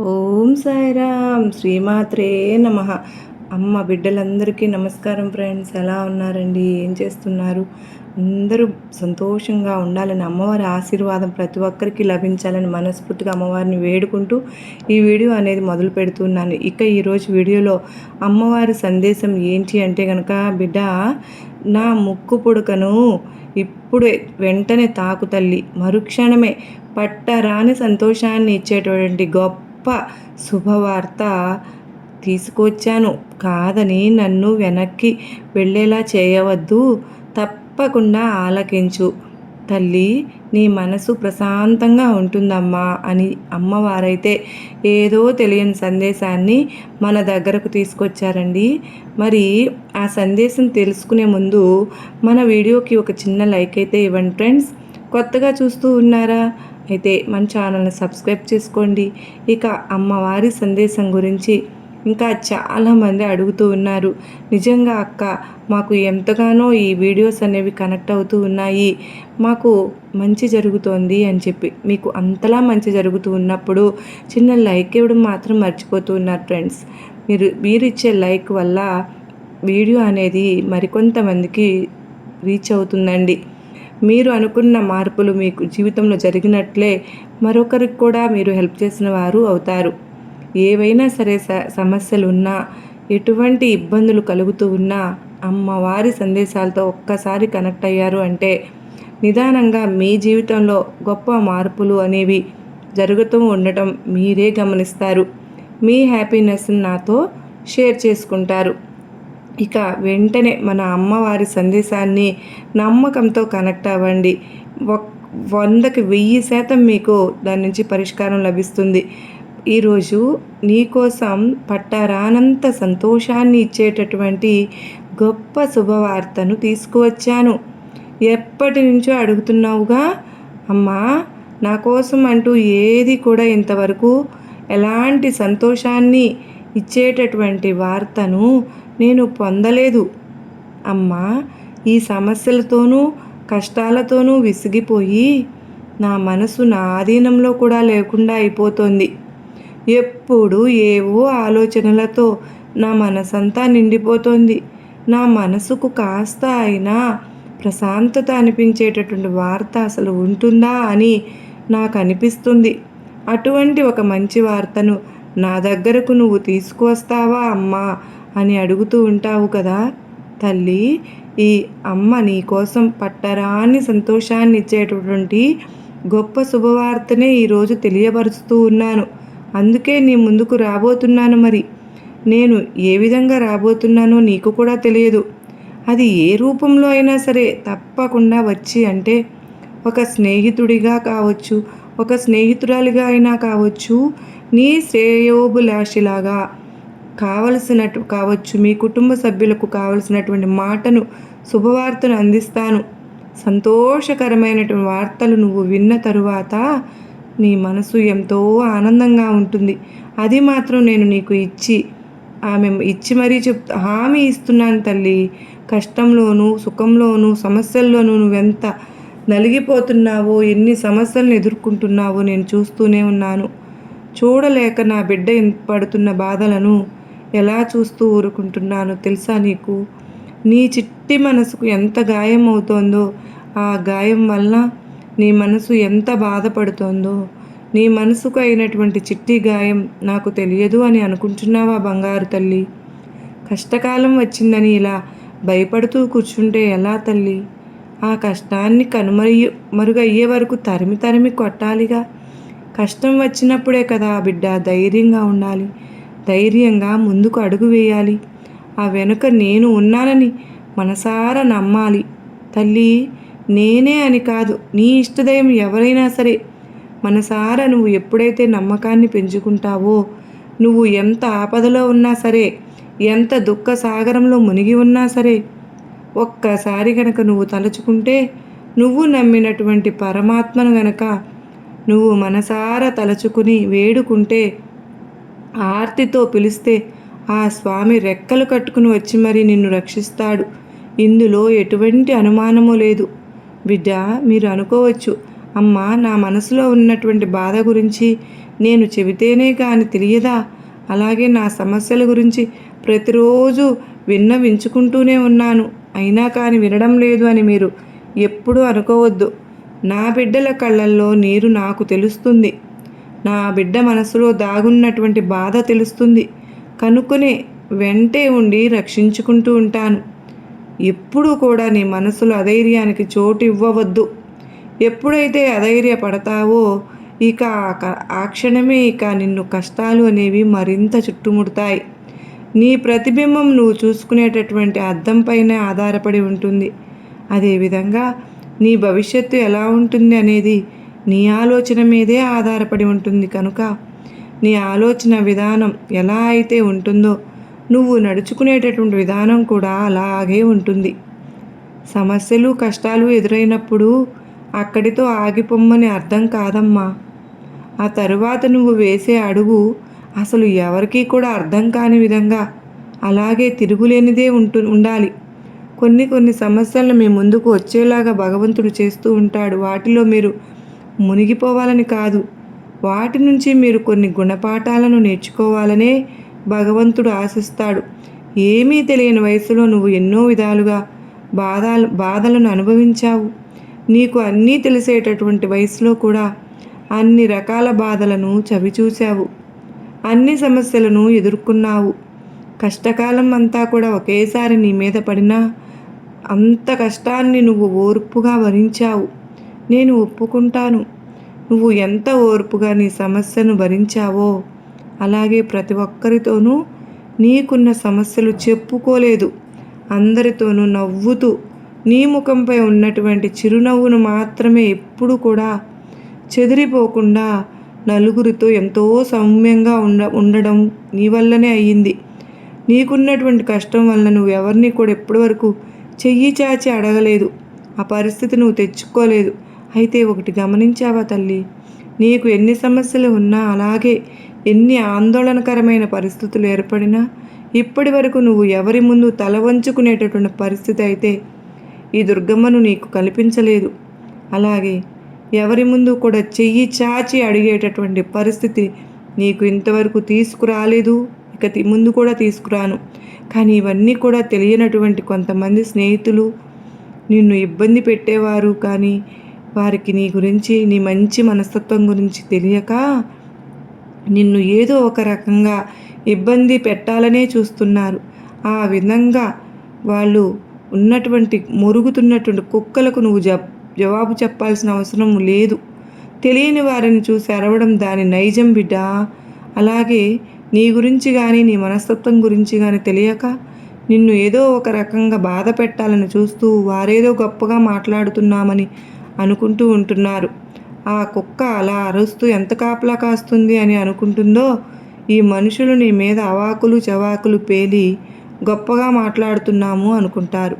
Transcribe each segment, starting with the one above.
ఓం సాయిరామ్. శ్రీమాత్రే నమ. అమ్మ బిడ్డలందరికీ నమస్కారం ఫ్రెండ్స్. ఎలా ఉన్నారండి? ఏం చేస్తున్నారు? అందరూ సంతోషంగా ఉండాలని అమ్మవారి ఆశీర్వాదం ప్రతి ఒక్కరికి లభించాలని మనస్ఫూర్తిగా అమ్మవారిని వేడుకుంటూ ఈ వీడియో అనేది మొదలు పెడుతున్నాను. ఇక ఈరోజు వీడియోలో అమ్మవారి సందేశం ఏంటి అంటే కనుక బిడ్డ నా ముక్కు పుడకను ఇప్పుడే వెంటనే తాకు తల్లి. మరుక్షణమే పట్టరాని సంతోషాన్ని ఇచ్చేటువంటి గొప్ప గొప్ప శుభవార్త తీసుకొచ్చాను. కాదని నన్ను వెనక్కి వెళ్ళేలా చేయవద్దు. తప్పకుండా ఆలకించు. తల్లి నీ మనసు ప్రశాంతంగా ఉంటుందమ్మా అని అమ్మవారైతే ఏదో తెలియని సందేశాన్ని మన దగ్గరకు తీసుకొచ్చారండి. మరి ఆ సందేశం తెలుసుకునే ముందు మన వీడియోకి ఒక చిన్న లైక్ అయితే ఇవ్వండి ఫ్రెండ్స్. కొత్తగా చూస్తూ ఉన్నారా? అయితే మన ఛానల్ని సబ్స్క్రైబ్ చేసుకోండి. ఇక అమ్మవారి సందేశం గురించి ఇంకా చాలామంది అడుగుతూ ఉన్నారు. నిజంగా అక్క మాకు ఎంతగానో ఈ వీడియోస్ అనేవి కనెక్ట్ అవుతూ ఉన్నాయి. మాకు మంచి జరుగుతోంది అని చెప్పి మీకు అంతలా మంచి జరుగుతూ ఉన్నప్పుడు చిన్న లైక్ ఇవ్వడం మాత్రం మర్చిపోతూ ఉన్నారు ఫ్రెండ్స్. మీరు మీరు ఇచ్చే లైక్ వల్ల వీడియో అనేది మరికొంతమందికి రీచ్ అవుతుందండి. మీరు అనుకున్న మార్పులు మీకు జీవితంలో జరిగినట్లే మరొకరికి కూడా మీరు హెల్ప్ చేసిన వారు అవుతారు. ఏవైనా సరే సమస్యలు ఉన్నా ఎటువంటి ఇబ్బందులు కలుగుతూ ఉన్నా అమ్మవారి సందేశాలతో ఒక్కసారి కనెక్ట్ అయ్యారు అంటే నిదానంగా మీ జీవితంలో గొప్ప మార్పులు అనేవి జరుగుతూ ఉండటం మీరే గమనిస్తారు. మీ హ్యాపీనెస్ని నాతో షేర్ చేసుకుంటారు. ఇక వెంటనే మన అమ్మవారి సందేశాన్ని నమ్మకంతో కనెక్ట్ అవ్వండి. వందకి వెయ్యి శాతం మీకు దాని నుంచి పరిష్కారం లభిస్తుంది. ఈరోజు నీకోసం పట్టరానంత సంతోషాన్ని ఇచ్చేటటువంటి గొప్ప శుభవార్తను తీసుకువచ్చాను. ఎప్పటి నుంచో అడుగుతున్నావుగా అమ్మా నా కోసం అంటూ ఏది కూడా ఇంతవరకు ఎలాంటి సంతోషాన్ని ఇచ్చేటటువంటి వార్తను నేను పొందలేదు. అమ్మా ఈ సమస్యలతోనూ కష్టాలతోనూ విసిగిపోయి నా మనసు నా ఆధీనంలో కూడా లేకుండా అయిపోతుంది. ఎప్పుడు ఏవో ఆలోచనలతో నా మనసంతా నిండిపోతుంది. నా మనసుకు కాస్త అయినా ప్రశాంతత అనిపించేటటువంటి వార్త అసలు ఉంటుందా అని నాకు అనిపిస్తుంది అటువంటి ఒక మంచి వార్తను నా దగ్గరకు నువ్వు తీసుకువస్తావా అమ్మా? అని అడుగుతూ ఉంటావు కదా తల్లి. ఈ అమ్మ నీ కోసం పట్టరాని సంతోషాన్ని ఇచ్చేటటువంటి గొప్ప శుభవార్తనే ఈరోజు తెలియపరుస్తూ ఉన్నాను. అందుకే నీ ముందుకు రాబోతున్నాను మరి. నేను ఏ విధంగా రాబోతున్నానో నీకు కూడా తెలియదు. అది ఏ రూపంలో అయినా సరే తప్పకుండా వచ్చి అంటే ఒక స్నేహితుడిగా కావచ్చు ఒక స్నేహితురాలిగా అయినా కావచ్చు నీ శ్రేయోభిలాషిలాగా కావలసినట్టు కావచ్చు మీ కుటుంబ సభ్యులకు కావలసినటువంటి మాటను శుభవార్తను అందిస్తాను. సంతోషకరమైనటువంటి వార్తలు నువ్వు విన్న తరువాత నీ మనసు ఎంతో ఆనందంగా ఉంటుంది. అది మాత్రం నేను నీకు ఇచ్చి ఆమె ఇచ్చి మరీ చెప్తా హామీ ఇస్తున్నాను తల్లి. కష్టంలోనూ సుఖంలోనూ సమస్యల్లోనూ నువ్వెంత నలిగిపోతున్నావో ఎన్ని సమస్యలను ఎదుర్కొంటున్నావో నేను చూస్తూనే ఉన్నాను. చూడలేక నా బిడ్డ పడుతున్న బాధలను ఎలా చూస్తూ ఊరుకుంటున్నానో తెలుసా నీకు? నీ చిట్టి మనసుకు ఎంత గాయం అవుతోందో ఆ గాయం వల్ల నీ మనసు ఎంత బాధపడుతోందో నీ మనసుకు అయినటువంటి చిట్టి గాయం నాకు తెలియదు అని అనుకుంటున్నావా బంగారు తల్లి? కష్టకాలం వచ్చిందని ఇలా భయపడుతూ కూర్చుంటే ఎలా తల్లి? ఆ కష్టాన్ని కనుమరి మరుగయ్యే వరకు తరిమి తరిమి కొట్టాలిగా. కష్టం వచ్చినప్పుడే కదా బిడ్డ ధైర్యంగా ఉండాలి. ధైర్యంగా ముందుకు అడుగు వేయాలి. ఆ వెనుక నేను ఉన్నానని మనసారా నమ్మాలి. తల్లి నేనే అని కాదు నీ ఇష్టదయం ఎవరైనా సరే. మనసారా నువ్వు ఎప్పుడైతే నమ్మకాన్ని పెంచుకుంటావో నువ్వు ఎంత ఆపదలో ఉన్నా సరే ఎంత దుఃఖ సాగరంలో మునిగి ఉన్నా సరే ఒక్కసారి గనక నువ్వు తలుచుకుంటే నువ్వు నమ్మినటువంటి పరమాత్మను గనక నువ్వు మనసారా తలుచుకుని వేడుకుంటే ఆర్తితో పిలిస్తే ఆ స్వామి రెక్కలు కట్టుకుని వచ్చి మరి నిన్ను రక్షిస్తాడు. ఇందులో ఎటువంటి అనుమానము లేదు. బిడ్డ మీరు అనుకోవచ్చు అమ్మ నా మనసులో ఉన్నటువంటి బాధ గురించి నేను చెబితేనే కానీ తెలియదా? అలాగే నా సమస్యల గురించి ప్రతిరోజు విన్నవించుకుంటూనే ఉన్నాను. అయినా కానీ వినడం లేదు అని మీరు ఎప్పుడూ అనుకోవద్దు. నా బిడ్డల కళ్ళల్లో నీరు నాకు తెలుస్తుంది. నా బిడ్డ మనసులో దాగున్నటువంటి బాధ తెలుస్తుంది. కనుక్కునే వెంటే ఉండి రక్షించుకుంటూ ఉంటాను. ఎప్పుడూ కూడా నీ మనసులో అధైర్యానికి చోటు ఇవ్వవద్దు. ఎప్పుడైతే అధైర్య పడతావో ఇక ఆ క్షణమే ఇక నిన్ను కష్టాలు అనేవి మరింత చుట్టుముడతాయి. నీ ప్రతిబింబం నువ్వు చూసుకునేటటువంటి అద్దంపైనే ఆధారపడి ఉంటుంది. అదేవిధంగా నీ భవిష్యత్తు ఎలా ఉంటుంది అనేది నీ ఆలోచన మీదే ఆధారపడి ఉంటుంది కనుక నీ ఆలోచన విధానం ఎలా అయితే ఉంటుందో నువ్వు నడుచుకునేటటువంటి విధానం కూడా అలాగే ఉంటుంది. సమస్యలు కష్టాలు ఎదురైనప్పుడు అక్కడితో ఆగిపోమ్మని అర్థం కాదమ్మా. ఆ తరువాత నువ్వు వేసే అడుగు అసలు ఎవరికీ కూడా అర్థం కాని విధంగా అలాగే తిరుగులేనిదే ఉంటు ఉండాలి. కొన్ని కొన్ని సమస్యలను మీ ముందుకు వచ్చేలాగా భగవంతుడు చేస్తూ ఉంటాడు. వాటిలో మీరు మునిగిపోవాలని కాదు. వాటి నుంచి మీరు కొన్ని గుణపాఠాలను నేర్చుకోవాలనే భగవంతుడు ఆశిస్తాడు. ఏమీ తెలియని వయసులో నువ్వు ఎన్నో విధాలుగా బాధలు బాధలను అనుభవించావు. నీకు అన్నీ తెలిసేటటువంటి వయసులో కూడా అన్ని రకాల బాధలను చవిచూశావు. అన్ని సమస్యలను ఎదుర్కొన్నావు. కష్టకాలం అంతా కూడా ఒకేసారి నీ మీద పడినా అంత కష్టాన్ని నువ్వు ఓర్పుగా భరించావు నేను ఒప్పుకుంటాను. నువ్వు ఎంత ఓర్పుగా నీ సమస్యను భరించావో అలాగే ప్రతి ఒక్కరితోనూ నీకున్న సమస్యలు చెప్పుకోలేదు. అందరితోనూ నవ్వుతూ నీ ముఖంపై ఉన్నటువంటి చిరునవ్వును మాత్రమే ఎప్పుడు కూడా చెదిరిపోకుండా నలుగురితో ఎంతో సౌమ్యంగా ఉండ ఉండడం నీ వల్లనే అయ్యింది. నీకున్నటువంటి కష్టం వల్ల నువ్వు ఎవరిని కూడా ఎప్పటి వరకు చెయ్యి చాచి అడగలేదు. ఆ పరిస్థితి నువ్వు తెచ్చుకోలేదు. అయితే ఒకటి గమనించావా తల్లి? నీకు ఎన్ని సమస్యలు ఉన్నా అలాగే ఎన్ని ఆందోళనకరమైన పరిస్థితులు ఏర్పడినా ఇప్పటి వరకు నువ్వు ఎవరి ముందు తల వంచుకునేటటువంటి పరిస్థితి అయితే ఈ దుర్గమ్మను నీకు కల్పించలేదు అలాగే ఎవరి ముందు కూడా చెయ్యి చాచి అడిగేటటువంటి పరిస్థితి నీకు ఇంతవరకు తీసుకురాలేదు. ఇక ముందు కూడా తీసుకురాను. కానీ ఇవన్నీ కూడా తెలియనటువంటి కొంతమంది స్నేహితులు నిన్ను ఇబ్బంది పెట్టేవారు. కానీ వారికి నీ గురించి నీ మంచి మనస్తత్వం గురించి తెలియక నిన్ను ఏదో ఒక రకంగా ఇబ్బంది పెట్టాలనే చూస్తున్నారు. ఆ విధంగా వాళ్ళు ఉన్నటువంటి మురుగుతున్నటువంటి కుక్కలకు నువ్వు జబ్ జవాబు చెప్పాల్సిన అవసరం లేదు. తెలియని వారిని చూసి అరవడం దాని నైజం బిడ్డ? అలాగే నీ గురించి కానీ నీ మనస్తత్వం గురించి కానీ తెలియక నిన్ను ఏదో ఒక రకంగా బాధ పెట్టాలని చూస్తూ వారేదో గొప్పగా మాట్లాడుతున్నామని అనుకుంటూ ఉంటున్నారు. ఆ కుక్క అలా అరుస్తూ ఎంత కాపలా కాస్తుంది అని అనుకుంటుందో ఈ మనుషులు నీ మీద అవాకులు చవాకులు పేలి గొప్పగా మాట్లాడుతున్నాము అనుకుంటారు.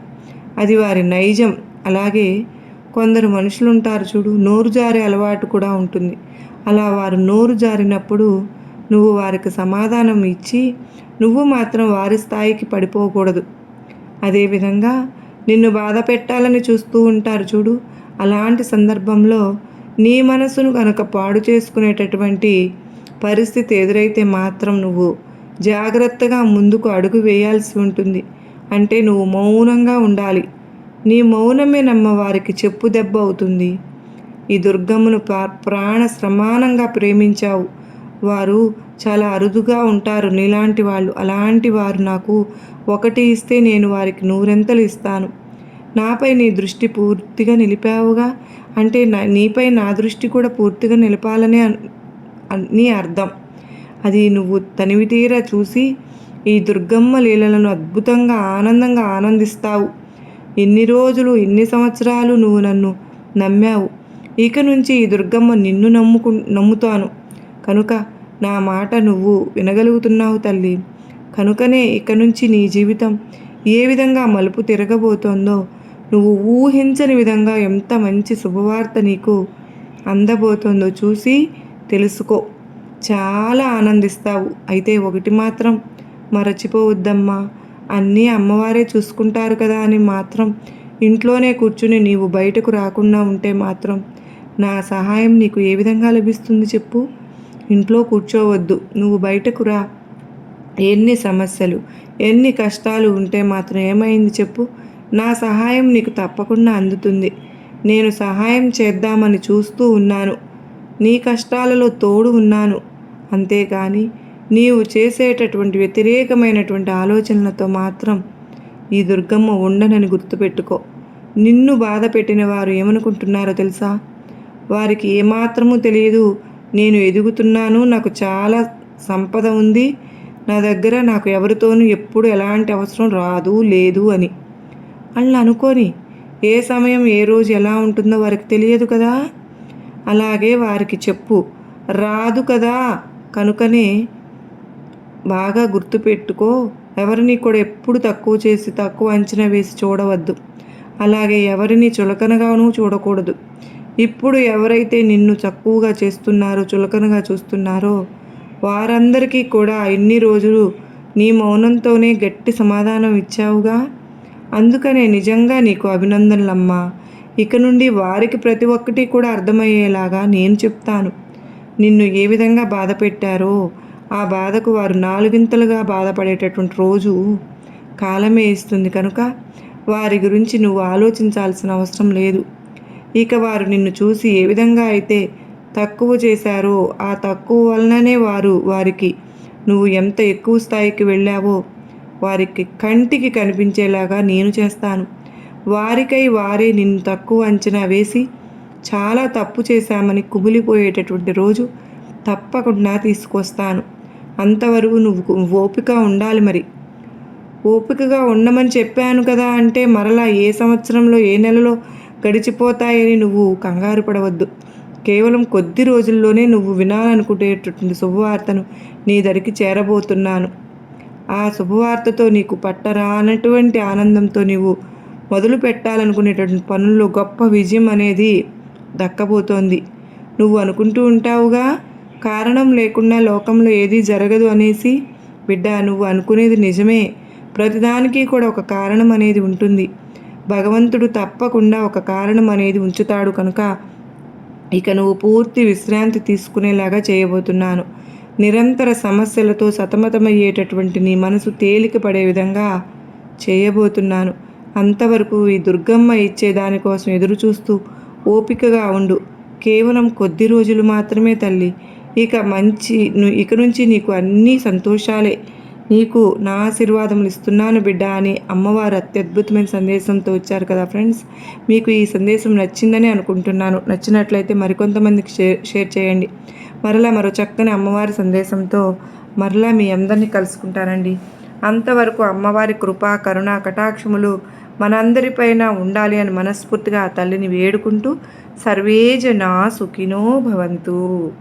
అది వారి నైజం. అలాగే కొందరు మనుషులు ఉంటారు చూడు నోరు జారే అలవాటు కూడా ఉంటుంది. అలా వారు నోరు జారినప్పుడు నువ్వు వారికి సమాధానం ఇచ్చి నువ్వు మాత్రం వారి స్థాయికి పడిపోకూడదు. అదేవిధంగా నిన్ను బాధ పెట్టాలని చూస్తూ ఉంటారు చూడు అలాంటి సందర్భంలో నీ మనసును కనుక పాడు చేసుకునేటటువంటి పరిస్థితి ఎదురైతే మాత్రం నువ్వు జాగ్రత్తగా ముందుకు అడుగు వేయాల్సి ఉంటుంది. అంటే నువ్వు మౌనంగా ఉండాలి. నీ మౌనమే నమ్మ వారికి చెప్పు దెబ్బ అవుతుంది. ఈ దుర్గమ్మను ప్రాణ సమానంగా ప్రేమించావు. వారు చాలా అరుదుగా ఉంటారు నీలాంటి వాళ్ళు. అలాంటి వారు నాకు ఒకటి ఇస్తే నేను వారికి నూరెంతలు ఇస్తాను. నాపై నీ దృష్టి పూర్తిగా నిలిపావుగా అంటే నీపై నా దృష్టి కూడా పూర్తిగా నిలపాలని నీ అర్థం. అది నువ్వు తనివి తీరా చూసి ఈ దుర్గమ్మ లీలలను అద్భుతంగా ఆనందంగా ఆనందిస్తావు. ఎన్ని రోజులు ఎన్ని సంవత్సరాలు నువ్వు నన్ను నమ్మావు. ఇక నుంచి ఈ దుర్గమ్మ నిన్ను నమ్ముకు నమ్ముతాను. కనుక నా మాట నువ్వు వినగలుగుతున్నావు తల్లి. కనుకనే ఇక నుంచి నీ జీవితం ఏ విధంగా మలుపు తిరగబోతోందో నువ్వు ఊహించని విధంగా ఎంత మంచి శుభవార్త నీకు అందబోతోందో చూసి తెలుసుకో. చాలా ఆనందిస్తావు. అయితే ఒకటి మాత్రం మరచిపోవద్దమ్మా. అన్నీ అమ్మవారే చూసుకుంటారు కదా అని మాత్రం ఇంట్లోనే కూర్చుని నీవు బయటకు రాకుండా ఉంటే మాత్రం నా సహాయం నీకు ఏ విధంగా లభిస్తుంది చెప్పు. ఇంట్లో కూర్చోవద్దు. నువ్వు బయటకు రా. ఎన్ని సమస్యలు ఎన్ని కష్టాలు ఉంటే మాత్రం ఏమైంది చెప్పు. నా సహాయం నీకు తప్పకుండా అందుతుంది. నేను సహాయం చేద్దామని చూస్తూ ఉన్నాను. నీ కష్టాలలో తోడు ఉన్నాను. అంతేకాని నీవు చేసేటటువంటి వ్యతిరేకమైనటువంటి ఆలోచనలతో మాత్రం ఈ దుర్గమ్మ ఉండనని గుర్తుపెట్టుకో. నిన్ను బాధ పెట్టిన వారు ఏమనుకుంటున్నారో తెలుసా? వారికి ఏమాత్రమూ తెలియదు. నేను ఎదుగుతున్నాను. నాకు చాలా సంపద ఉంది. నా దగ్గర నాకు ఎవరితోనూ ఎప్పుడు ఎలాంటి అవసరం రాదు లేదు అని. అలా అనుకోని ఏ సమయం ఏ రోజు ఎలా ఉంటుందో వారికి తెలియదు కదా. అలాగే వారికి చెప్పు. రాదు కదా. కనుకనే బాగా గుర్తుపెట్టుకో. ఎవరిని కూడా ఎప్పుడు తక్కువ చేసి తక్కువ అంచనా వేసి చూడవద్దు. అలాగే ఎవరిని చులకనగాను చూడకూడదు. ఇప్పుడు ఎవరైతే నిన్ను తక్కువగా చేస్తున్నారో చులకనగా చూస్తున్నారో వారందరికీ కూడా ఇన్ని రోజులు నీ మౌనంతోనే గట్టి సమాధానం ఇచ్చావుగా. అందుకనే నిజంగా నీకు అభినందనలమ్మా. ఇక నుండి వారికి ప్రతి ఒక్కటి కూడా అర్థమయ్యేలాగా నేను చెప్తాను. నిన్ను ఏ విధంగా బాధ పెట్టారో ఆ బాధకు వారు నాలుగింతలుగా బాధపడేటటువంటి రోజు కాలమే ఇస్తుంది కనుక వారి గురించి నువ్వు ఆలోచించాల్సిన అవసరం లేదు. ఇక వారు నిన్ను చూసి ఏ విధంగా అయితే తక్కువ చేశారో ఆ తక్కువ వలననే వారు వారికి నువ్వు ఎంత ఎక్కువ స్థాయికి వెళ్ళావో వారికి కంటికి కనిపించేలాగా నేను చేస్తాను. వారికై వారే నిన్ను తక్కువ అంచనా వేసి చాలా తప్పు చేశామని కుమిలిపోయేటటువంటి రోజు తప్పకుండా తీసుకొస్తాను. అంతవరకు నువ్వు ఓపిక ఉండాలి మరి. ఓపికగా ఉండమని చెప్పాను కదా అంటే మరలా ఏ సంవత్సరంలో ఏ నెలలో గడిచిపోతాయని నువ్వు కంగారు పడవద్దు. కేవలం కొద్ది రోజుల్లోనే నువ్వు వినాలనుకునేటటువంటి శుభవార్తను నీ దరికి చేరబోతున్నాను. ఆ శుభవార్తతో నీకు పట్టరానటువంటి ఆనందంతో నీవు మొదలు పెట్టాలనుకునేటువంటి పనుల్లో గొప్ప విజయం అనేది దక్కబోతోంది. నువ్వు అనుకుంటూ ఉంటావుగా కారణం లేకుండా లోకంలో ఏదీ జరగదు అనేసి. బిడ్డ నువ్వు అనుకునేది నిజమే. ప్రతిదానికి కూడా ఒక కారణం అనేది ఉంటుంది. భగవంతుడు తప్పకుండా ఒక కారణం అనేది ఉంచుతాడు కనుక ఇక నువ్వు పూర్తి విశ్రాంతి తీసుకునేలాగా చేయబోతున్నాను. నిరంతర సమస్యలతో సతమతమయ్యేటటువంటి నీ మనసు తేలిక పడే విధంగా చేయబోతున్నాను. అంతవరకు ఈ దుర్గమ్మ ఇచ్చే దానికోసం ఎదురు చూస్తూ ఓపికగా ఉండు. కేవలం కొద్ది రోజులు మాత్రమే తల్లి. ఇక మంచి ఇక నుంచి నీకు అన్నీ సంతోషాలే. నీకు నా ఆశీర్వాదములు ఇస్తున్నాను బిడ్డ అని అమ్మవారు అత్యద్భుతమైన సందేశంతో వచ్చారు కదా ఫ్రెండ్స్. మీకు ఈ సందేశం నచ్చిందని అనుకుంటున్నాను. నచ్చినట్లయితే మరికొంతమందికి షేర్ షేర్ చేయండి. మరలా మరో చక్కని అమ్మవారి సందేశంతో మరలా మీ అందరినీ కలుసుకుంటానండి. అంతవరకు అమ్మవారి కృపా కరుణ కటాక్షములు మనందరిపైన ఉండాలి అని మనస్ఫూర్తిగా ఆ తల్లిని వేడుకుంటూ సర్వేజనా సుఖినో భవంతు.